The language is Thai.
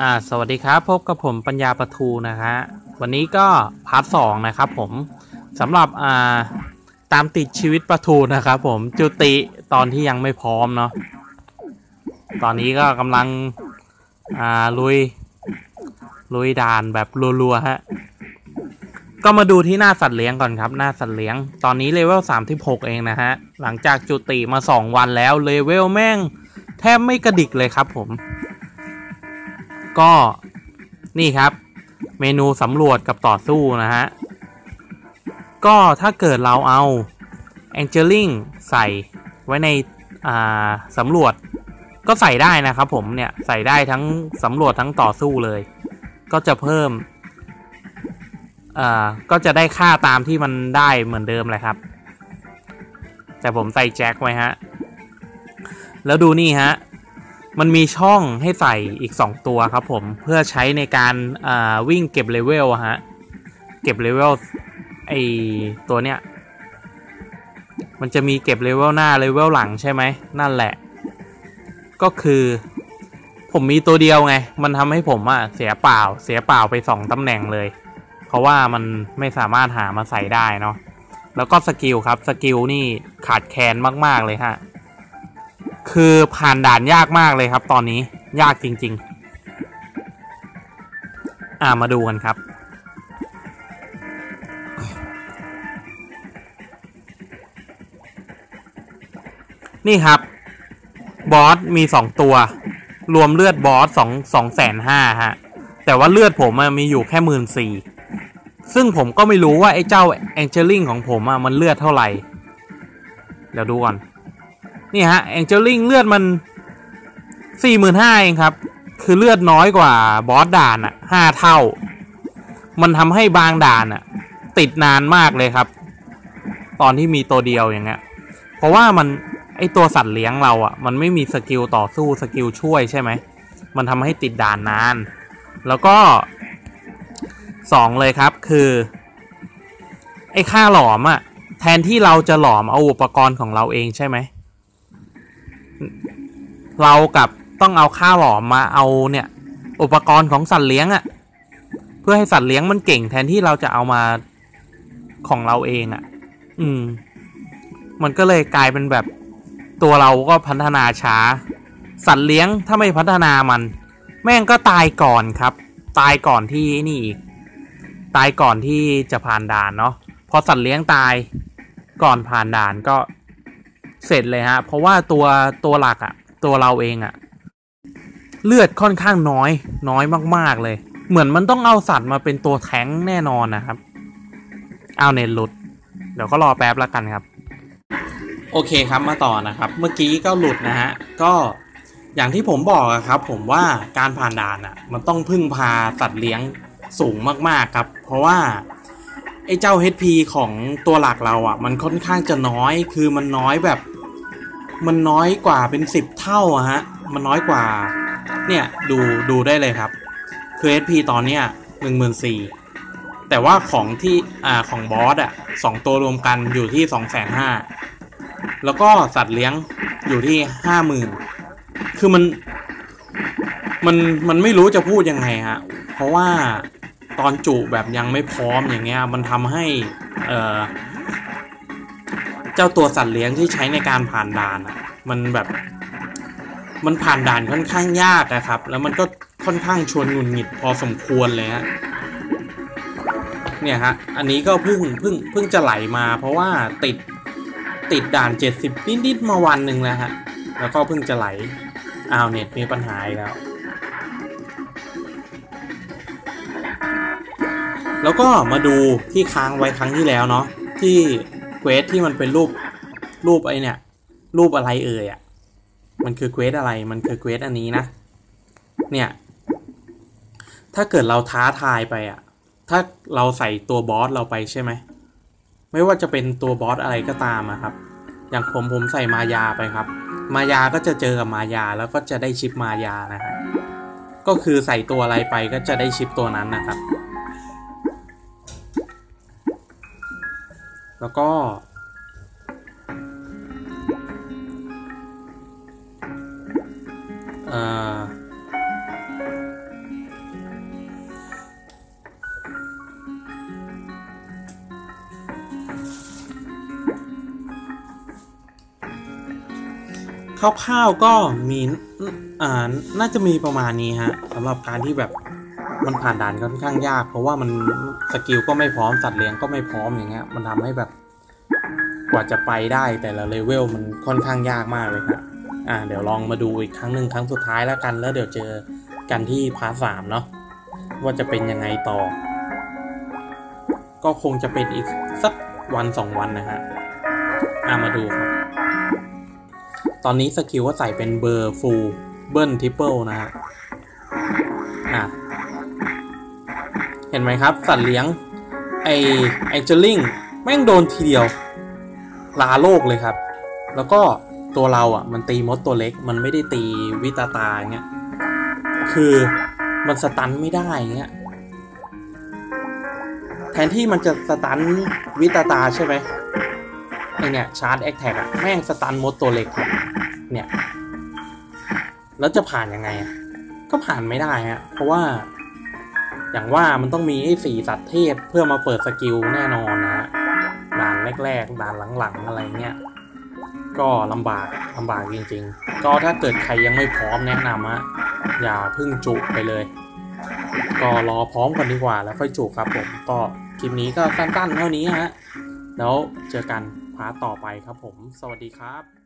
อ่าสวัสดีครับ พบกับผมปัญญาประทูนะฮะวันนี้ก็พาร์ทสองนะครับผมสำหรับอ่าตามติดชีวิตประทูนะครับผมจุติตอนที่ยังไม่พร้อมเนาะตอนนี้ก็กำลังอ่าลุยลุยด่านแบบรัวๆฮะก็มาดูที่หน้าสัตว์เลี้ยงก่อนครับ หน้าสัตว์เลี้ยง ตอนนี้เลเวล36เองนะฮะหลังจากจุติมา2วันแล้วเลเวลแม่ง แทบไม่กระดิกเลยครับผม ก็นี่ครับ เมนูสำรวจกับต่อสู้นะฮะ ก็ถ้าเกิดเราเอา a n g e l i n g ใส่ไว้ในอ่าสำรวจ ก็ใส่ได้นะครับผมเนี่ย ใส่ได้ทั้งสำรวจทั้งต่อสู้เลย ก็จะเพิ่มอ่าก็จะได้ค่าตามที่มันได้เหมือนเดิมเลยครับ แต่ผมใส่แจ็คไว้ฮะ แล้วดูนี่ฮะ มันมีช่องให้ใส่อีก 2 ตัวครับผม เพื่อใช้ในการวิ่งเก็บเลเวลฮะ เก็บเลเวลไอตัวเนี้ย มันจะมีเก็บเลเวลหน้าเลเวลหลังใช่ไหม นั่นแหละ ก็คือ ผมมีตัวเดียวไง มันทำให้ผมอะเสียเปล่า เสียเปล่าไป2ตำแหน่งเลย เพราะว่ามันไม่สามารถหามาใส่ได้เนาะ แล้วก็สกิลครับ สกิลนี่ขาดแคลนมาก ๆ เลยฮะ คือผ่านด่านยากมากเลยครับ ตอนนี้ยากจริง ๆ อ่ามาดูกันครับ นี่ครับ บอสมีสองตัว รวมเลือดบอสสองสองแสนห้าฮะ แต่ว่าเลือดผมมีอยู่แค่หมื่นสี่ซึ่งผมก็ไม่รู้ว่าไอ้เจ้าแองเจลิงของผมมันเลือดเท่าไหร่ เดี๋ยวดูก่อน นี่ฮะแองเจลิงเลือดมันสี่หมื่นห้าเองครับ คือเลือดน้อยกว่าบอสด่านอะห้าเท่า มันทำให้บางด่านอะติดนานมากเลยครับ ตอนที่มีตัวเดียวอย่างเงี้ย เพราะว่ามันไอตัวสัตว์เลี้ยงเราอะมันไม่มีสกิลต่อสู้สกิลช่วยใช่ไหม มันทำให้ติดด่านนาน แล้วก็สองเลยครับคือ ไอค่าหลอมอะ แทนที่เราจะหลอมเอาอุปกรณ์ของเราเองใช่ไหม เรากับต้องเอาค่าหลอมมาเอาเนี่ย อุปกรณ์ของสัตว์เลี้ยงอะเพื่อให้สัตว์เลี้ยงมันเก่งแทนที่เราจะเอามาของเราเองอะอืม มันก็เลยกลายเป็นแบบตัวเราก็พัฒนาช้า สัตว์เลี้ยงถ้าไม่พัฒนามัน แม่งก็ตายก่อนครับ ตายก่อนที่นี่อีก ตายก่อนที่จะผ่านด่านเนาะพอสัตว์เลี้ยงตายก่อนผ่านด่านก็ เสร็จเลยฮะ เพราะว่าตัวตัวหลักอะตัวเราเองอะเลือดค่อนข้างน้อย น้อยมาก ๆ เลย เหมือนมันต้องเอาสัตว์มาเป็นตัวแท้งแน่นอนนะครับ เอาเน็ตหลุด เดี๋ยวก็รอแป๊บล้วกันครับ โอเคครับมาต่อนะครับ เมื่อกี้ก็หลุดนะฮะ ก็อย่างที่ผมบอกครับ ผมว่าการผ่านด่านอะมันต้องพึ่งพาสัตว์เลี้ยงสูงมากๆครับ เพราะว่าไอ้เจ้า HP ของตัวหลักเราอะ มันค่อนข้างจะน้อย คือมันน้อยแบบ มันน้อยกว่าเป็นสิบเท่าอะฮะ มันน้อยกว่า เนี่ยดูดูได้เลยครับ คือ HP ตอนเนี้ยหนึ่งหมื่นสี่แต่ว่าของที่อ่าของบอสอะสองตัวรวมกันอยู่ที่สองแสนห้าแล้วก็สัตว์เลี้ยงอยู่ที่ห้าหมื่นคือมันมันมันไม่รู้จะพูดยังไงฮะ เพราะว่าตอนจุแบบยังไม่พร้อมอย่างเงี้ย มันทำให้เอ่อ เจ้าตัวสัตว์เลี้ยงที่ใช้ในการผ่านด่านอะมันแบบมันผ่านด่านค่อนข้างยากนะครับ แล้วมันก็ค่อนข้างชวนหงุดหงิดพอสมควรเลยฮะเนี่ยฮะ อันนี้ก็เพิ่งเพิ่งเพิ่งจะไหลมา เพราะว่าติดติดด่าน 70 นิดๆมาวันหนึ่งแล้วฮะ แล้วก็เพิ่งจะไหลอ้าวเน็ตมีปัญหาอีกแล้ว แล้วก็มาดูที่ค้างไว้ครั้งที่แล้วเนาะที่ เควสที่มันเป็นรูปรูปไอเนี่ย รูปอะไรเอ่ยอะ่ะ มันคือเควสอะไร มันคือเควสอันนี้นะ เนี่ย ถ้าเกิดเราท้าทายไปอะ่ะ ถ้าเราใส่ตัวบอสเราไปใช่ไหม ไม่ว่าจะเป็นตัวบอสอะไรก็ตามอะครับ อย่างผมผมใส่มายาไปครับ มายาก็จะเจอกับมายาแล้วก็จะได้ชิปมายานะครับก็คือใส่ตัวอะไรไปก็จะได้ชิปตัวนั้นนะครับ แล้วก็ คร่าวๆก็มี อ่า น่าจะมีประมาณนี้ฮะสำหรับการที่แบบ มันผ่านด่านค่อนข้างยาก เพราะว่ามันสกิลก็ไม่พร้อมสัตว์เลี้ยงก็ไม่พร้อมอย่างเงี้ย มันทำให้แบบกว่าจะไปได้แต่ละเลเวลมันค่อนข้างยากมากเลยครับอ่าเดี๋ยวลองมาดูอีกครั้งหนึ่งครั้งสุดท้ายแล้วกัน แล้วเดี๋ยวเจอกันที่พาร์ทสามเนาะว่าจะเป็นยังไงต่อ ก็คงจะเป็นอีกสักวันสองวันนะฮะอ่ามาดูครับ ตอนนี้สกิลก็ใส่เป็นเบอร์ฟูลเบิลทริปเปิลนะฮะ ห็นไหมครับ สัตว์เลี้ยง ไอไอเจลลิงแม่งโดนทีเดียว ลาโลกเลยครับ แล้วก็ตัวเราอะ มันตีมดตัวเล็ก มันไม่ได้ตีวิตาตาเงี้ยคือมันสตันไม่ได้เงี้ยแทนที่มันจะสตันวิตาตาใช่ไหมไอเนี่ยชาร์จแอคแท็กอะแม่งสตันมดตัวเล็กครับเนี่ย แล้วจะผ่านยังไง ก็ผ่านไม่ได้ฮะเพราะว่า อย่างว่ามันต้องมีไอ้สี่สัตว์เทพเพื่อมาเปิดสกิลแน่นอนนะฮะด่านแรกๆด่านหลังๆอะไรเงี้ยก็ลำบากลำบากจริงๆ ก็ถ้าเกิดใครยังไม่พร้อมแนะนำอะอย่าพึ่งจุไปเลย ก็รอพร้อมกันดีกว่าแล้วค่อยจุครับผมก็คลิปนี้ก็สั้นๆเท่านี้ฮะแล้วเจอกันพาร์ทต่อไปครับผม สวัสดีครับ